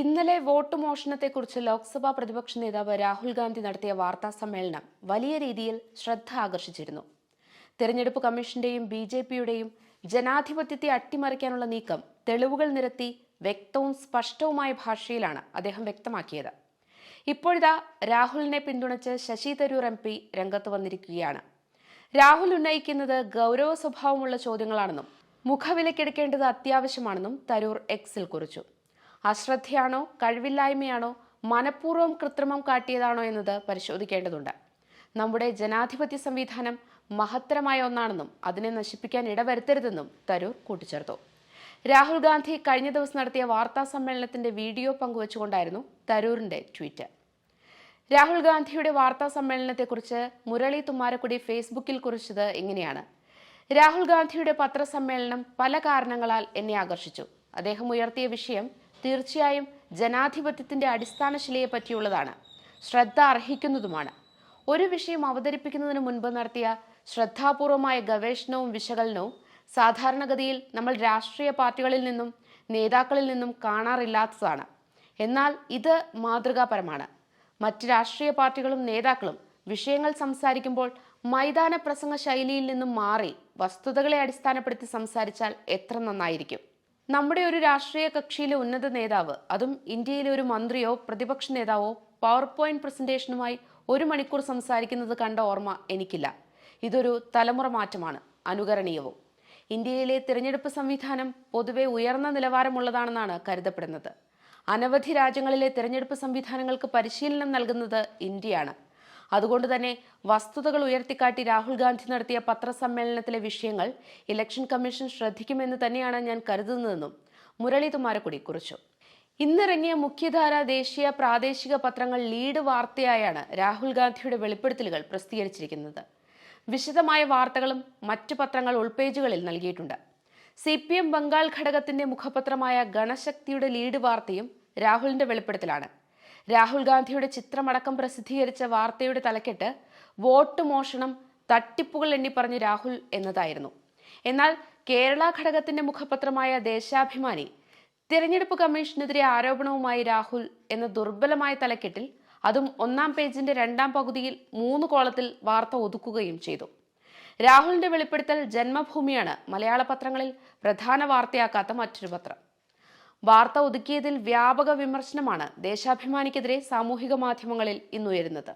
ഇന്നലെ വോട്ട് മോഷണത്തെക്കുറിച്ച് ലോക്സഭാ പ്രതിപക്ഷ നേതാവ് രാഹുൽ ഗാന്ധി നടത്തിയ വാർത്താ സമ്മേളനം വലിയ രീതിയിൽ ശ്രദ്ധ ആകർഷിച്ചിരുന്നു. തെരഞ്ഞെടുപ്പ് കമ്മീഷന്റെയും ബി ജെ പിയുടെയും ജനാധിപത്യത്തെ അട്ടിമറിക്കാനുള്ള നീക്കം തെളിവുകൾ നിരത്തി വ്യക്തവും സ്പഷ്ടവുമായ ഭാഷയിലാണ് അദ്ദേഹം വ്യക്തമാക്കിയത്. ഇപ്പോഴിതാ രാഹുലിനെ പിന്തുണച്ച് ശശി തരൂർ എം പി രംഗത്ത് വന്നിരിക്കുകയാണ്. രാഹുൽ ഉന്നയിക്കുന്നത് ഗൗരവ സ്വഭാവമുള്ള ചോദ്യങ്ങളാണെന്നും മുഖവിലക്കെടുക്കേണ്ടത് അത്യാവശ്യമാണെന്നും തരൂർ എക്സിൽ കുറിച്ചു. അശ്രദ്ധയാണോ കഴിവില്ലായ്മയാണോ മനഃപൂർവം കൃത്രിമം കാട്ടിയതാണോ എന്നത് പരിശോധിക്കേണ്ടതുണ്ട്. നമ്മുടെ ജനാധിപത്യ സംവിധാനം മഹത്തരമായ ഒന്നാണെന്നും അതിനെ നശിപ്പിക്കാൻ ഇടവരുത്തരുതെന്നും തരൂർ കൂട്ടിച്ചേർത്തു. രാഹുൽ ഗാന്ധി കഴിഞ്ഞ ദിവസം നടത്തിയ വാർത്താ സമ്മേളനത്തിന്റെ വീഡിയോ പങ്കുവച്ചുകൊണ്ടായിരുന്നു തരൂറിന്റെ ട്വീറ്റ്. രാഹുൽ ഗാന്ധിയുടെ വാർത്താ സമ്മേളനത്തെക്കുറിച്ച് മുരളി തുമ്മാരക്കുടി ഫേസ്ബുക്കിൽ കുറിച്ചത് ഇങ്ങനെയാണ്. രാഹുൽ ഗാന്ധിയുടെ പത്രസമ്മേളനം പല കാരണങ്ങളാൽ എന്നെ ആകർഷിച്ചു. അദ്ദേഹം ഉയർത്തിയ വിഷയം തീർച്ചയായും ജനാധിപത്യത്തിന്റെ അടിസ്ഥാന ശിലയെ പറ്റിയുള്ളതാണ്. ശ്രദ്ധ അർഹിക്കുന്നതുമാണ്. ഒരു വിഷയം അവതരിപ്പിക്കുന്നതിന് മുൻപ് നടത്തിയ ശ്രദ്ധാപൂർവമായ ഗവേഷണവും വിശകലനവും സാധാരണഗതിയിൽ നമ്മൾ രാഷ്ട്രീയ പാർട്ടികളിൽ നിന്നും നേതാക്കളിൽ നിന്നും കാണാറില്ലാത്തതാണ്. എന്നാൽ ഇത് മാതൃകാപരമാണ്. മറ്റ് രാഷ്ട്രീയ പാർട്ടികളും നേതാക്കളും വിഷയങ്ങൾ സംസാരിക്കുമ്പോൾ മൈതാന പ്രസംഗ ശൈലിയിൽ നിന്നും മാറി വസ്തുതകളെ അടിസ്ഥാനപ്പെടുത്തി സംസാരിച്ചാൽ എത്ര നന്നായിരിക്കും? നമ്മുടെ ഒരു രാഷ്ട്രീയ കക്ഷിയിലെ ഉന്നത നേതാവ് അതും ഇന്ത്യയിലെ ഒരു മന്ത്രിയോ പ്രതിപക്ഷ നേതാവോ പവർ പോയിന്റ് പ്രസന്റേഷനുമായി ഒരു മണിക്കൂർ സംസാരിക്കുന്നത് കണ്ട ഓർമ്മ എനിക്കില്ല. ഇതൊരു തലമുറ മാറ്റമാണ് അനുകരണീയവും. ഇന്ത്യയിലെ തിരഞ്ഞെടുപ്പ് സംവിധാനം പൊതുവെ ഉയർന്ന നിലവാരമുള്ളതാണെന്നാണ് കരുതപ്പെടുന്നത്. അനവധി രാജ്യങ്ങളിലെ തിരഞ്ഞെടുപ്പ് സംവിധാനങ്ങൾക്ക് പരിശീലനം നൽകുന്നത് ഇന്ത്യയാണ്. അതുകൊണ്ട് തന്നെ വസ്തുതകൾ ഉയർത്തിക്കാട്ടി രാഹുൽ ഗാന്ധി നടത്തിയ പത്രസമ്മേളനത്തിലെ വിഷയങ്ങൾ ഇലക്ഷൻ കമ്മീഷൻ ശ്രദ്ധിക്കുമെന്ന് തന്നെയാണ് ഞാൻ കരുതുന്നതെന്നും മുരളി തുമാരക്കുടി കുറിച്ചു. ഇന്നിറങ്ങിയ മുഖ്യധാര ദേശീയ പ്രാദേശിക പത്രങ്ങൾ ലീഡ് വാർത്തയായാണ് രാഹുൽ ഗാന്ധിയുടെ വെളിപ്പെടുത്തലുകൾ പ്രസിദ്ധീകരിച്ചിരിക്കുന്നത്. വിശദമായ വാർത്തകളും മറ്റു പത്രങ്ങൾ ഉൾപേജുകളിൽ നൽകിയിട്ടുണ്ട്. സി പി എം ബംഗാൾ ഘടകത്തിന്റെ മുഖപത്രമായ ഗണശക്തിയുടെ ലീഡ് വാർത്തയും രാഹുലിന്റെ വെളിപ്പെടുത്തലാണ്. രാഹുൽ ഗാന്ധിയുടെ ചിത്രമടക്കം പ്രസിദ്ധീകരിച്ച വാർത്തയുടെ തലക്കെട്ട് വോട്ട് മോഷണം തട്ടിപ്പുകൾ എണ്ണി പറഞ്ഞ് രാഹുൽ എന്നതായിരുന്നു. എന്നാൽ കേരള ഘടകത്തിന്റെ മുഖപത്രമായ ദേശാഭിമാനി തിരഞ്ഞെടുപ്പ് കമ്മീഷനെതിരെ ആരോപണവുമായി രാഹുൽ എന്ന ദുർബലമായ തലക്കെട്ടിൽ അതും ഒന്നാം പേജിന്റെ രണ്ടാം പകുതിയിൽ മൂന്ന് കോളത്തിൽ വാർത്ത ഒതുക്കുകയും ചെയ്തു. രാഹുലിന്റെ വെളിപ്പെടുത്തൽ ജന്മഭൂമിയാണ് മലയാള പത്രങ്ങളിൽ പ്രധാന വാർത്തയാക്കാത്ത മറ്റൊരു പത്രം. വാർത്ത ഒതുക്കിയതിൽ വ്യാപക വിമർശനമാണ് ദേശാഭിമാനിക്കെതിരെ സാമൂഹിക മാധ്യമങ്ങളിൽ ഇന്നുയരുന്നത്